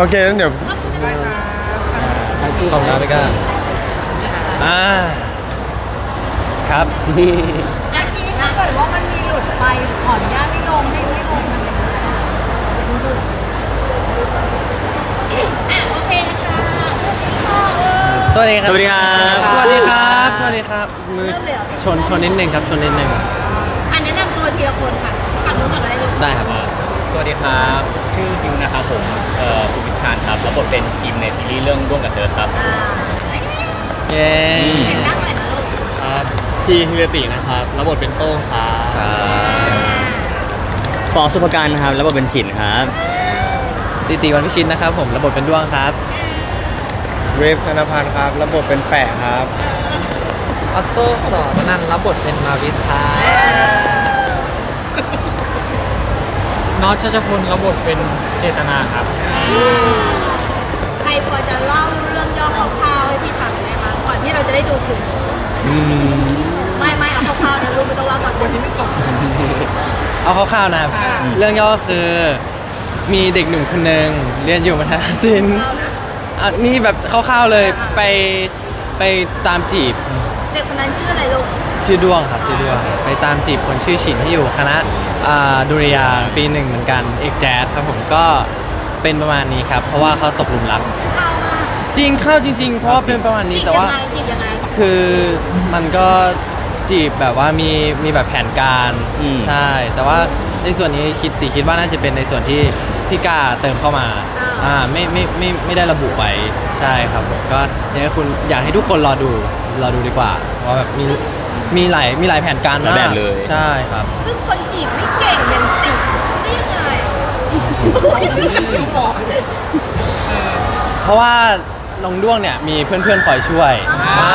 โอเคงั้นเดี๋ยวขอบคุณครับพี่ก้าอ่าครับอาทีถ้าเกิดว่ามันมีหลุดไปขออนุญาตไม่ลงไม่ไม่ลงมันเลยอะโอเคค่ะสวัสดีค่ะเออสวัสดีครับ สวัสดีครับ สวัสดีครับ สวัสดีครับ มือเริ่มเลยเหรอชนชนนิดนึงครับ ชนนิดนึงอันแนะนำตัวทีละคนค่ะฝั่งนู้นก่อนก็ได้ลูกได้ครับ สวัสดีครับ ชื่อคิวนะครับผมเอ่อภูมิชานครับรับบทเป็นคิมในซีรีส์เรื่องร่วมกับเธอครับอ่าเย้เห็นนั่งหน่อยนะลูกครับพี่ฮิเรตินะครับรับบทเป็นโต้งครับครับปอสุภการนะครับแล้วก็เป็นฉินครับติติวันพิชิตนะครับ ผมระบบเป็นด้วงครับ เวฟธนพันธ์ครับระบบเป็นแปะครับออโต้สอนนันรับบทเป็นมาวิสครับ น็อตชัชพลรับบทเป็นเจตนาครับ ใครพอจะเล่าเรื่องย่อคร่าวๆให้พี่ฟังได้ไหมก่อนที่เราจะได้ดูคุณไม่ไม่เอาคร่าวๆนะลูกไม่ต้องเล่าตอนจบที่ไม่จบเอาคร่าวๆนะครับ เรื่องย่อก็คือมีเด็กหนุ่มคนหนึ่งเรียนอยู่มัธยมศิลป์เล่านะอะนี่แบบคร่าวๆเลยไปไปตามจีบ เด็กคนนั้นชื่ออะไรลูกชื่อด้วงครับชื่อด้วงไปตามจีบคนชื่อฉินที่อยู่คณะ อ่าดุริยางค์ปีหนึ่งเหมือนกันเอกแจ๊สครับผมก็เป็นประมาณนี้ครับเพราะว่าเขาตกหลุมรักเข้ามากจริงเข้าจริง ๆ เพราะว่าเป็นประมาณนี้จีบแต่ยังว่าไงจีบยังไงคือมันก็จีบแบบว่ามีมีแบบแผนการอืม ใช่ แต่ว่าในส่วนนี้คิดติคิดว่าน่าจะเป็นในส่วนที่พี่กล้าเติมเข้ามาอ่าไม่ไม่ไม่ไม่ได้ระบุไว้ใช่ครับผมก็อยากให้คุณอยากให้ทุกคนรอดูรอดูดีกว่าว่าแบบมี มีหลายมีหลายแผนการหลายมาแบกบเลย ใช่ครับ ซึ่งคนจีบไม่เก่งยังจีบได้ยังไงเพราะว่าน้องด้วงเนี่ยมีเพื่อนๆคอยช่วยอ่า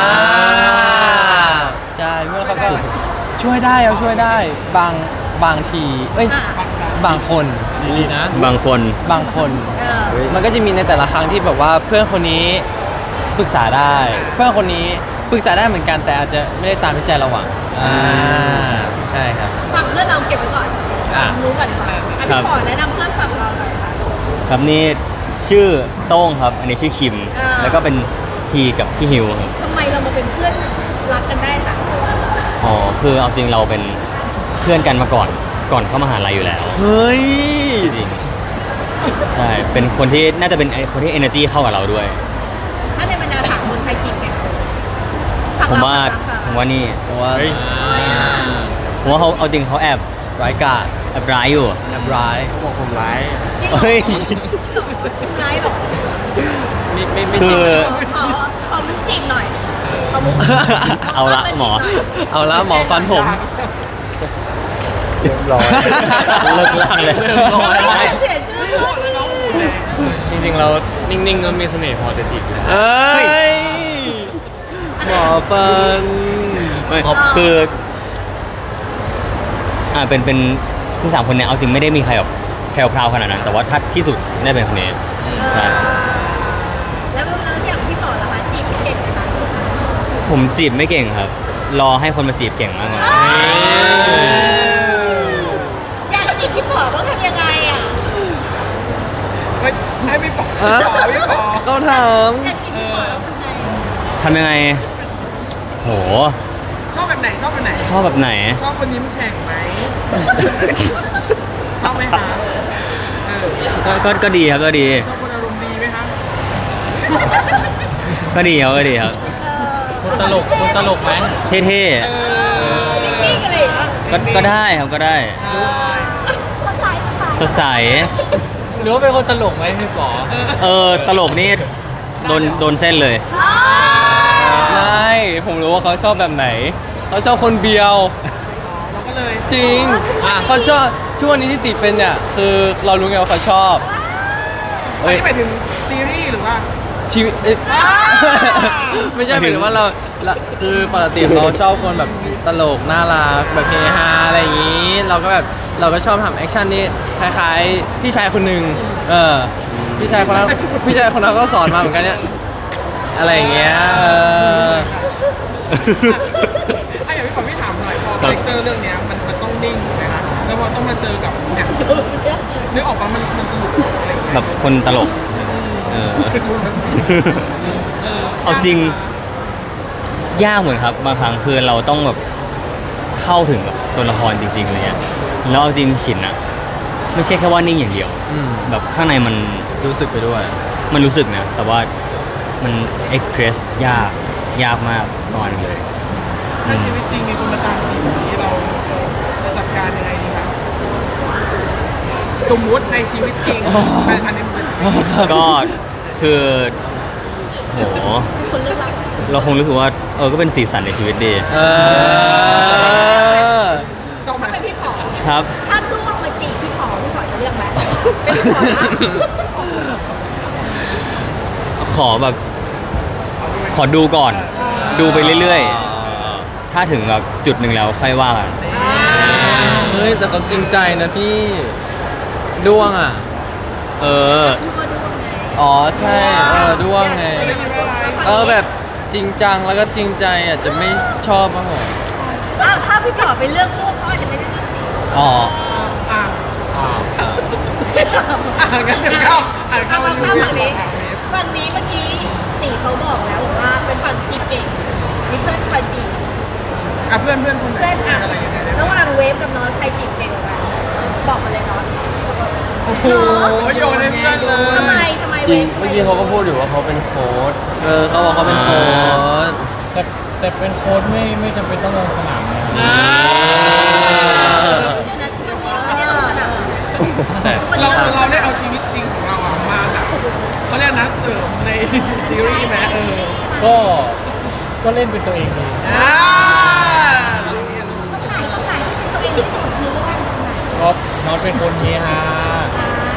ใช่เพื่อนเขาก็ช่วยได้เอาช่วยได้บางบางที เอ้ยอะบางคนดีนะ บางคน บางคน เออมันก็จะมีในแต่ละครั้งที่แบบว่าเพื่อนคนนี้ปรึกษาได้ เพื่อนคนนี้ ปรึกษาได้เหมือนกันแต่อาจจะไม่ได้ตามที่ใจเราหวังอ่าใช่ครับ ฝั่งเพื่อนเราเก็บไว้ก่อนอะ รู้ก่อนดีกว่าอันครันี้บขอแนะนำเพื่อนฝั่งเราหน่อยค่ะ ครับนี่ชื่อโต้งครับ อันนี้ชื่อคิม อ่า แล้วก็เป็นทีกับพี่ฮิวครับทำไมเรามาเป็นเพื่อนรักกันได้สามคนอ๋อคือเอาจริงเราเป็นเพื่อนกันมาก่อนก่อนเข้ามหาลัยอยู่แล้วเฮ้ย จริงใช่เป็นคนที่น่าจะเป็นไอ้คนที่ energy เข้ากับเราด้วย ถ้าในบรรดาสามคนใครจีบแก่ฝั่ง ผมเราว่าฝั่งเราผมว่านี่เพราะว่าผมว่าเขาเอาจริงเขาแอบร้ายกาจแอบร้ายอยู่แอบร้ายบอกผมร้ายจริงเหรอเฮ้ย ร้ายเหรอไม่ไม่ไม่คือ ขอขอมุกจีบหน่อยขอมุกเอาละหมอ เอาละหมอฟันผม เรียบร้อย เลิกล่างเลยเริ่มร้อยไม่เสียชื่อเลยจริงๆเรานิ่งๆก็มีเสน่ห์พอจะจีบนะเอ้ย หมอฟันไม่คืออ่าเป็นเป็นคือสามคนเนี้ยเอาจริงไม่ได้มีใครแบบแพรวพราวขนาดนั้น แต่ว่าถ้าที่สุดได้เป็นคนนี้ใช่แล้วแล้วอย่างพี่บอกล่ะคะจีบเก่งไหมคะผมจีบไม่เก่งครับ รอให้คนมาจีบเก่งมากกว่าอยากจีบพี่ป๋อต้องทำยังไงอะฮะเขาถามอยากจีบพี่ป๋อต้องทำยังไงทำยังไง โหชอบแบบไหนชอบแบบไหน ชอบแบบไหน ชอบคนยิ้มแฉ่งไหม ชอบไหมคะเออก็ก็ก็ดีครับก็ดีชอบคนอารมณ์ดีไหมคะก็ดีครับก็ดีครับคนตลกคนตลกไหมเท่นิ่งๆอะไรอย่างเงี้ยๆก็ก็ได้ครับก็ได้สดใสสดใสสดใสหรือว่าเป็นคนตลกไหมพี่ป๋อเออตลกนี่โดนโดนเส้นเลยใช่ ผมรู้ว่าเขาชอบแบบไหน เขาชอบคนเบียว เราก็เลยจริงอะเขาชอบทุกวันนี้ที่ติดเป็นเนี่ยคือเรารู้ไงว่าเขาชอบอันเอ้ยนี้หมายถึงซีรีส์หรือว่า ชีวิตเอ้ย ไม่ใช่หมายถึงว่าเราละคือปกติเราชอบคนแบบตลกน่ารักแบบเฮฮาอะไรอย่างนี้ เราก็แบบเราก็ชอบทำแอคชั่นที่คล้ายๆ พี่ชายคนหนึ่งเออพี่ชายคนนั้นพี่ชายคนนั้นก็สอนมาเหมือนกันเนี่ยอะไรอย่างเงี้ยเออ ไอ้อย่างพี่ป๋อพี่ถามหน่อยพอคาแรคเตอร์เรื่องเนี้ยมันมันต้องนิ่งถูกไหมคะแล้วพอต้องมาเจอกับเนี่ยนึกออกปะมันมันตลกอะไรอย่างเงี้ยแบบคนตลกมออ เอาจริง ยากเหมือนครับบางครั้งคือเราต้องแบบเข้าถึงแบบตัวละครจริงๆอะไรเงี้ยแล้วเอาจริงฉินอะไม่ใช่แค่ว่านิ่งอย่างเดียว อืมแบบข้างในมันรู้สึกไปด้วย มันรู้สึกนะ แต่ว่ามันเอ็กเพรสยาก ยากมากประมาณนึงเลย ในชีวิตจริงมีคนมาตามจีบอย่างนี้เราจะจัดการยังไงดีคะสมมุติในชีวิตจริงอันอันนี้มันเป็นชีวิตจริงก็คือโหคนเลือกเราเราคงรู้สึกว่าเออก็เป็นสีสันในชีวิตดี เออ ชอบไหมถ้าเป็นพี่ป๋อครับ ถ้าด้วงมาจีบพี่ป๋อพี่ป๋อจะเลือกไหมเป็นพี่ป๋อนะขอแบบ ขอดูก่อน ดูไปเรื่อยๆ ถ้าถึงแบบจุดหนึ่งแล้วค่อยว่ากันเฮ้ยแต่เขาจริงใจนะพี่ด้วงอะ เออด้วงด้วงไงอ๋อใช่เออด้วงไงอยากรู้ว่าเออแบบจริงจังแล้วก็จริงใจอาจจะไม่ชอบมั้งผมอ้าวถ้าพี่ป๋อไปเลือกด้วงเขาอาจจะไม่ได้เลือกตีอ๋ออ่าอ่าอ่างั้นเดี๋ยวเข้าอ่านเอาเข้ามาข้ามฝั่งนี้อะฝั่งนี้เมื่อกี้ ตีเขาบอกแล้วบอกว่าเป็นฝั่งจีบเก่งมีเพื่อนคอยจีบอะเพื่อนเพื่อนคนไหนเพื่อนอะอะไรยังไงเนี่ยระหว่างเวฟกับนอนใครจีบเก่งกว่ากันบอกมาเลยนอนโอ้โหโยนให้เพื่อนเลยทำไมทำไมจเวริงฟเมื่อกี้เขาก็พูดอยู่ว่าเขาเป็นโค้ดเออเขาบอกเขาเป็นโค้ชแต่แต่เป็นโค้ดไม่ไม่จำเป็นต้องลงสนามนะอ่าอันนี้เราสนับเราเราได้เอาชีวิตจริงของ เราอะมาแบบเขาเรียกนะเสริมในซีรีส์ไหมเออก็ก็เล่นเป็นตัวเองดีอ่าก็น้องเป็นคนเฮฮา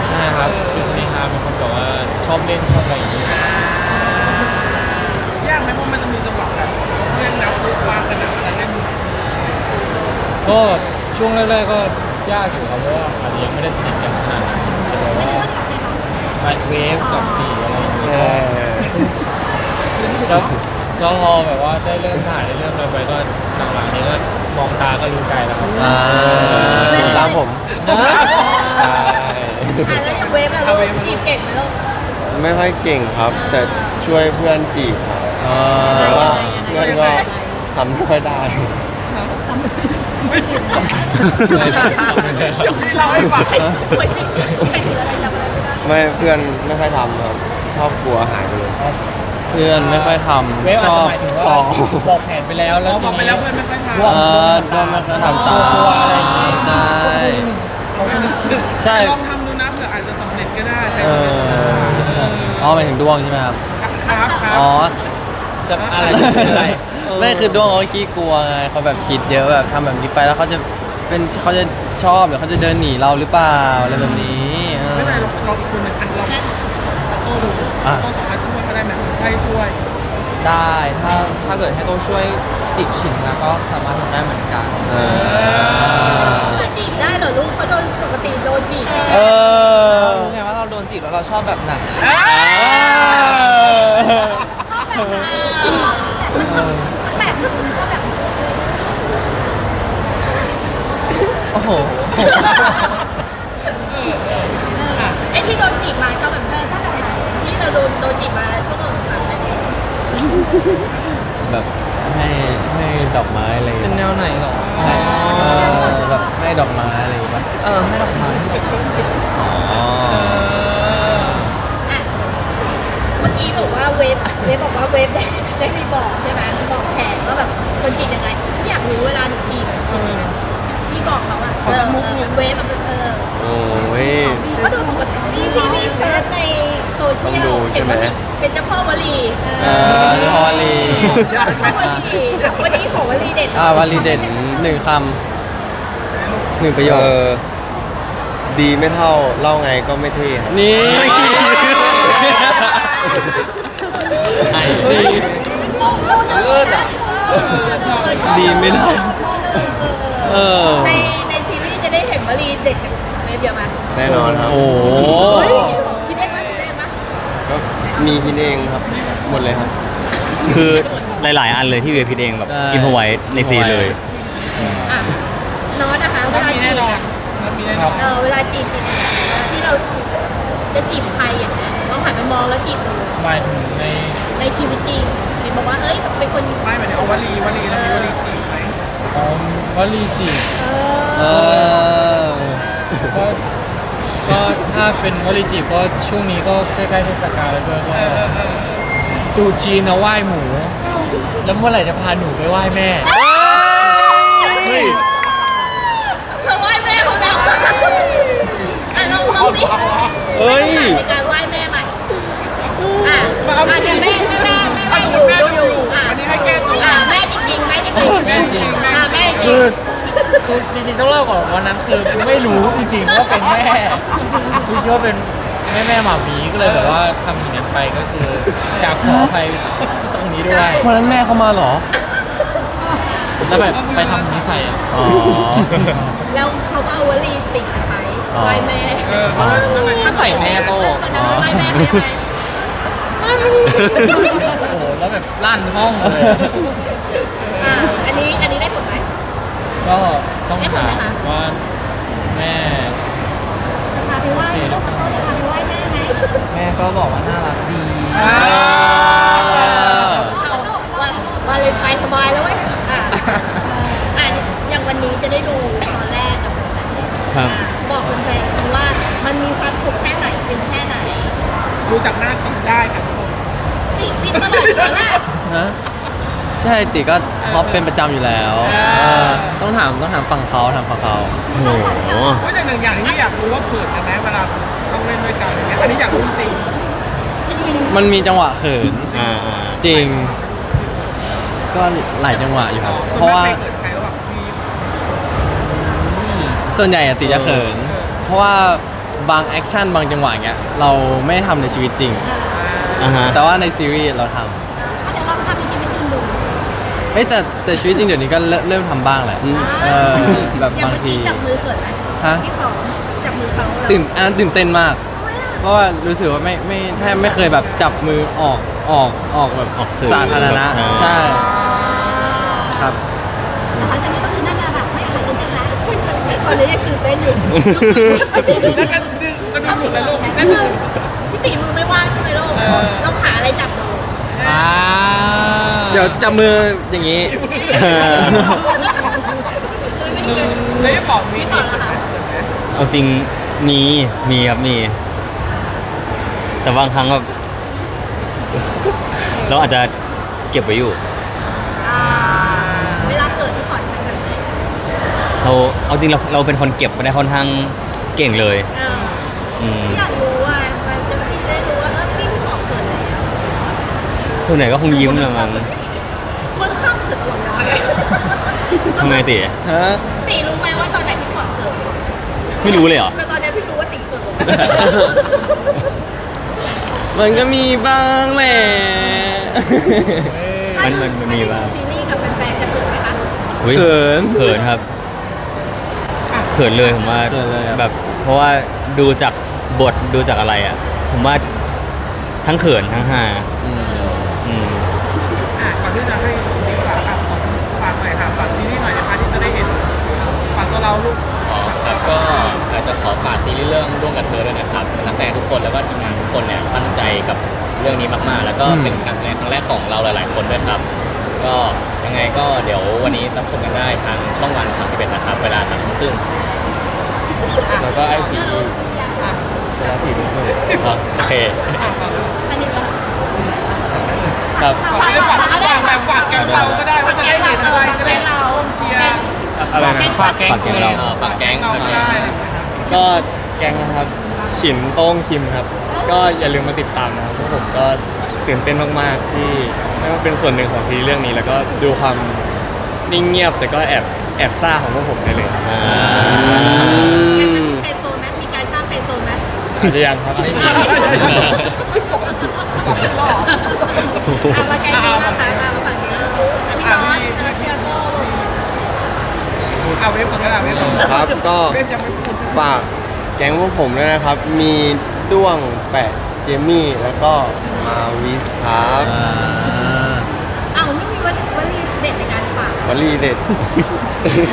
ใช่ครับเป็นคนเฮฮาเป็นคนแบบว่าชอบเล่นชอบอะไรอย่างนี้ยากไหมเพราะมันจะมีจังหวะแบบเล่นนับลูกวางกันนะอะไรเล่นก็ช่วงแรกๆก็ยากอยู่ครับเพราะว่าอาจจะยังไม่ได้สนิทกันขนาดนั้นจะแบบว่า ไปเวฟกับตีอะไรอย่างนี้เออแล้วแล้วพอแบบว่าได้เริ่มถ่ายได้เริ่มอะไรไปก็หลังๆนี้ก็มองตาก็รู้ใจแล้วครับอ่าตามผมใช่อะแล้วอย่างเวฟล่ะลูกจีบเก่งไหมลูกไม่ค่อยเก่งครับ แต่ช่วยเพื่อนจีบครับอ่าแต่ว่าเพื่อนก็ทำไม่ค่อยได้ที่เราให้ฟังไม่ถึงอะไรจำอะไรไม่ได้ ไม่เพื่อนไม่ค่อยทำครับชอบกลัวหายไปเลยเพื่อนไม่ค่อยทเวฟำชอาจอจะบหมายถึงว่าต่อบอกแผนไปแล้วแล้วเราทีบอกไปนี้แล้วเพื่อนไม่ค่อยทำร่วมเออด้วงไม่ค่อยทำตามกลัวอะไรอย่างงี้ ใช่ใช่ลองทำดูนะเผื่ออาจจะสำเร็จก็ได้ใครเอจะอใช่อ๋อหมายถึงด้วงใช่ไหมครับครับครับอ๋อ จะอะไรจะเป็นอะไร ไม่คือด้วงเขาขี้กลัวไงเขาแบบคิดเยอะแบบทำแบบนี้ไปแล้วเขาจะเป็นเขาจะชอบหรือเขาจะเดินหนีเราหรือเปล่าอะไรแบบนี้เออ ไม่เป็นไรลองลองอีกคนหนึ่งอะลองโต้ดูอะโต้สามารถช่วยเขาได้ไหมให้ช่วย ได้ถ้าถ้าเกิดให้โต้ช่วยจีบฉินแล้วก็สามารถทำได้เหมือนกันเออจะจีบได้เหรอลูกเพราะโดนปกติโดนจีบใช่ไหมเออรู้ไงว่าเราโดนจีบแล้วเราชอบแบบไหนแบบชอบแบบโอ้โหไอ้ที่โดนจีบมาชอบแบบชอบแบบไหนที่เราโดนโดนจีบมาช่วงหลังๆอะไรอย่างเงี้ยแบบให้ให้ดอกไม้อะไรอย่างเป็นเงี้ยแนวไหนหรอเออแบบให้ดอกไม้อะไรอย่างเงี้ยเออให้ดอกไม้ให้ดอกไม้อ๋ออะเมื่อกี้บอกว่าเวฟเวฟบอกว่าเวฟได้ได้มีบอกใช่ไหมบอกแขกว่าแบบคนจีบยังไงอยากรู้เวลาหนูจีบอะพี่บอกเขาอะเออเออเวฟแบบเออโอ้ย ก็ดูปกติพี่พี่มีเฟซในโซเชียต้องลดูใช่ไหมเป็นเจ้าพ่อวลีเออพอลีเจ้าพ่อวลีวันนี้ของวลีเด็ดอ่าวลีเด่นหนึ่งคำหนึ่งประโยคเออดีไม่เท่าเล่าไงก็ไม่เท่ครับนี่ดีเลิศอะดีไม่ได้เออ ในในซีรีส์จะได้เห็นวลีเด็ดจาก เวฟเยอะไหมแน่นอนครับโอ้โหเฮ้ยคิดได้ไหมคิดได้ไหมก็มีคิดเองครับ หมดเลยครับ คือหลาย ๆ อันเลยที่เวฟพิดเองแบบใช่ อินพอไว้ในซีนเลย อะน้องนะคะเวแล้วลามีจีแน่บนอนแล้วมีแน่นอนเออเวลาจีบจีบเวลาที่เราจะจีบใครอย่างเงี้ยว่าองหันไปมองแล้วจีบหนูหมายถึงในในชีวิตจริงเห็นบอกว่าเอ้ยเป็นคนไม่หมายถึงเอาวลีวลีแล้วมีวลีจีบไหมอ๋อวลีจีบเออ ก็ก็ถ้าเป็นวลีจีบก็ช่วงนี้ก็ใกล้ๆเทศกาลแล้วด้วยก็ตรูจีนนะไหว้หมู แล้วเมื่อไหร่จะพาหนูไปไหว้แม่เธอไหว้แม่เขาแล้วอะลองลองดิเฮ้ยในการไหว้แม่ใหม่อะอะเดี๋ยวแม่แม่แม่แม่แม่อยู่แม่ดูดูออยู่ยู่อะอันนี้ให้แก้ตัวอะแม่จริงๆแม่จริงๆแม่จริงแม่อะแม่จริคืงอ คือจริงๆต้องเล่าก่อนวันนั้นคือไม่รู้จริงๆว่าเป็นแม่คือคิดว่าเป็นแม่แม่หมามีก็เลยแบบว่าทำอย่างนั้นไปก็คือกราบขออภัยตรงนี้ด้วยวันนั้นแม่เขามาเหรอ แล้วแบบไปทำนิสัยอะอ๋อ แล้วเขาก็เอาวลีติดไว้ไหว้แม่เออเขาเลยเขาเลยถ้าใส่แม่โตตอนนั้นไหว้แม่ไหมไหมโอ้โหแล้วแบบลั่นห้องเลยอะอันนี้อันนี้ได้ผลไหมก็ ต้องได้ผลถาไหมมคะว่าแม่จะพาไปไหว้ลูกเขาจะพาไปไหว้แม่ไหมแม่ก็บอกว่าน่ารักดีอ่าเอาวันวันเลยไทยสบายแล้วเว้ยอะอะอย่างวันนี้จะได้ดูตอนแรกกับแฟนๆครับ บอกแฟนๆสิว่ามันมีความสุขแค่ไหนฟินแค่ไหนดูจากหน้าติดได้ค่ะทุกคนติดฟินตลอดอยู่แล้วแหละฮะ ใช่ติก็ฮอปเป็นประจำอยู่แล้วเออต้องถามต้องถามฝั่งเขาถามฝั่งเขา โอ้โหว่าแต่หนึ่งอย่างที่อยากรู้ว่าเขินกันไหมเวลาต้องเล่นด้วยกันอย่างเงี้ยอันนี้อยากรู้จริงมันมีจังหวะเขินอ่าอ่าจริง ก็หลายจังหวะอยู่ครับส่เพวนราะมากว่าใครเขินใครแล้วแบบมีส่วนใหญ่อะติจะเขิน เพราะว่าบางแอคชั่นบางจังหวะเงี้ยเราไม่ทำในชีวิตจริง อ่าฮะแต่ว่าในซีรีส์เราทก็จะลองทำในชีวิตจริงดูำ เอ้ยแต่แต่ชีวิตจริงเดี๋ยวนี้ก็เริ่มเริ่มทำบ้างแหละเออแบบอย่างบางเมื่อที กี้จับมือเขินไหมฮะ ที่เขาจับมือเขาแล้วตื่นอันนั้นตื่นเต้นมาก เพราะว่ารู้สึกว่าไม่ไม่แทบไม่เคยแบบจับมือออกออกออกแบบออกสื่อสาธารณะแบบ ใช่ครับ แต่หลังจากนี้ก็คือน่าจะแบบไม่หายตื่นเต้นแล้วตอนนี้ยังตื่นเต้นอยู่แล้วกันดึงกระดูกหลุดแล้วลูกก็คือพี่ตีมือไม่ว่างใช่ไหมลูกต้องหาอะไรจับดูอ่า เดี๋ยวจับมืออย่างนี้แล้วจะบอกมีมีคนไหนเอาจริงมีมีครับมี แต่บางครั้งแบบเราอาจจะเก็บไว้อยู่อ่าเวลาเขินพี่ขอนทำแบบไหนเราเอาจริงเราเราเป็นคนเก็บมาได้ค่อนข้างเก่งเลยเอออืมพี่อยากรู้ว่ามันจะพี่ได้รู้ว่าเออพี่พี่บอกเขินแล้วส่วนไหนก็คงยิ้มละมั้ง คนข้างเขินหรอวะ ทำไมติฮะตีรู้ไหมว่าตอนไหนพี่ขอนเขินไม่รู้เลยเหรอ แต่ตอนเนี้ยพี่รู้ว่าติดเขินมันก็มีบ้างแหละ มันมันมันมีบ้าง ซีรีส์กับแฟนๆจะเขินไหมคะอุ๊ยเขินเขินครับเขินเลยผมว่าเขินเลยครับแบบ เพราะว่าดูจากบทดูจากอะไรอะ ผมว่าทั้งเขินทั้งฮาอืม ขอฝากซีรีส์เรื่องร่วมกับเธอด้วยนะครับนักแสดงทุกคนแล้วก็ทีมงานทุกคนเนี่ยตั้งใจกับเรื่องนี้มากๆ แล้วก็เป็นการแสดงครั้งแรกของเราหลาย ๆ คนด้วยครับ ก็ยังไงก็เดี๋ยววันนี้รับชมกันได้ทางช่องวัน31นะครับ เวลาสามทุ่มครึ่งแล้วก็ไอซีเวลาสี่ทุ่มครึ่งโอเคอันนี้ก็ครับฝากฝากฝากแบบฝากงเราก็ได้ว่าจะได้เห็นอะไรจะได้ร่วมเชียร์อะไรนะฝากแกงฝากแกงเราฝากแกงเราโอเคได้ อะไรอย่างเงี้ยก็แกงนะครับฉินโต้งคิมครับ ก็อย่าลืมมาติดตามนะครับเพราะผมก็ตื่นเต้นมากๆที่ได้มาเป็นส่วนหนึ่งของซีรีส์เรื่องนี้ แล้วก็ดูความนิ่งเงียบแต่ก็แอบแอบซ่าของพวกผมได้เลยอ่ายังจะมีเซนโซนไหมมีการข้ามเซนโซนไหมอาจจะยังครับไม่มีอะมาแกงนี้นะคะมาฝั่งนี้พี่น้อยแล้วพี่ออโต้ เอาเว็บก่อนก็ได้เว็บก่อนครับก็เว็บยังไม่พูดฝากแก๊งพวกผมด้วยนะครับ มีด้วงแปะเจมี่แล้วก็มาวิสครับอ่าอ้าวไม่มีวลีวลีเด็ดในการฝากวลีเด็ด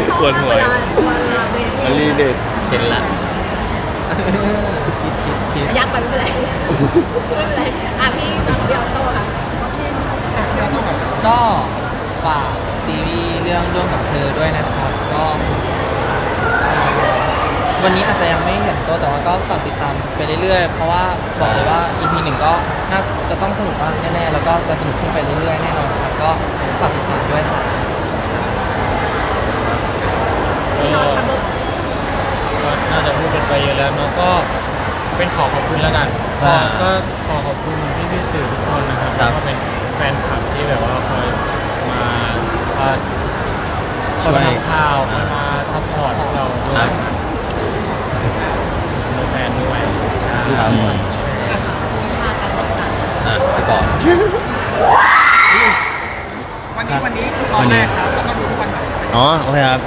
ชอบปวดหัวเวลาเวลาเววลีเด็ดเห็นละคิดคิดคิดยักไปไม่เป็นไรไม่เป็นไรอะพี่น้องพี่ออโต้ค่ะก็ฝากซีรีส์เรื่องร่วมกับเธอด้วยนะครับ ก็เอ่อวันนี้อาจจะยังไม่เห็นตัวแต่ว่าก็ฝากติดตามไปเรื่อยๆ เพราะว่าบอกเลยว่า EP หนึ่งก็น่าจะต้องสนุกมากแน่ๆแล้วก็จะสนุกขึ้นไปเรื่อยๆแน่นอนครับก็ฝากติดตามด้วยครับพี่น้องค่ะลูกก็น่าจะพูดกันไปเยอะแล้วเนาะก็เป็นขอขอบคุณแล้วกันก็อ่าก็ขอขอบคุณพี่พี่ๆสื่อทุกคนนะครับครัแล้วบก็เป็นแฟนคลับที่แบบว่าคอยมา เอ่อคอยมาทำข่าวคอยมาซัพพอร์ตพวกเราด้วยครับมีแฟนด้วยใช่ครับผมอะไปก่อนวันนี้วันนี้ตอนแรกครับแล้วก็ดูทุกวันไหนอ๋อโอเคครับ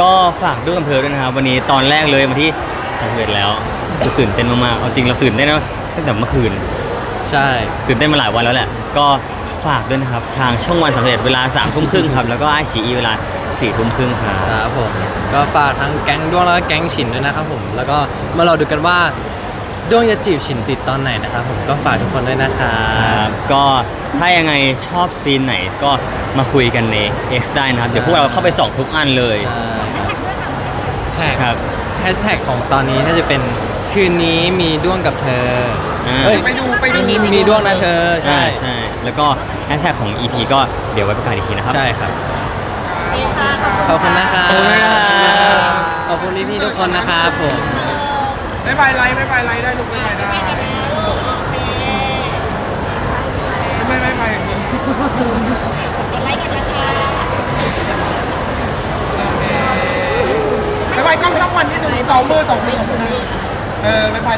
ก็ฝากด้วยอำเภอด้วยนะครับ วันนี้ตอนแรกเลยวันที่31แล้วคือตื่นเต้นมากๆเอาจริงเราตื่นเต้นนะตั้งแต่เมื่อคืน ใช่ตื่นเต้นมาหลายวันแล้วแหละ ก็ฝากด้วยนะครับ ทางช่องวันสำเร็จเวลา3ามทุ่มครึ่งครับ แล้วก็ไอชีเวลา 4ี่ทุ่มครึ่งครับ ครับผมก็ฝากทั้งแก๊งด้วงแล้วก็แก๊งฉินด้วยนะครับผม แล้วก็มาเราดูกันว่าด้วงจะจีบฉินติดตอนไหนนะครับผมก็ฝากทุกคนด้วยนะครัครับบก็ถ้ายังไงชอบซีนไหนก็มาคุยกันใน X ได้นะครับ เดี๋ยวพวกเราเข้าไปส่องทุกอันเลยใช่ครับแฮชแท็กของตอนนี้น่าจะเป็นคืนนี้มีด้วงกับเธออ่าเอ้ยไปดูไปดูคืนนี้มีด้วงนะเธอใช่ใช่ใช่แล้วก็แฮชแท็กของ EP ก็เดี๋ยวไว้ประกาศอีกทีนะครับใช่ครับ พี่ค่ะขอบขอบคุณนะครับ ขอบคุณนะครับ ขอบคุณพี่ๆทุกคนนะครับผม ไม่ไปไลฟ์ไม่ไปไลฟ์ได้ลูกไม่ไปได้ไม่ไม่ไปอย่างนี้ไลค์กันนะคะไม่ไปกล้องสักวันที่หนึ่งสองมือสองมือของคุณเออไม่ไป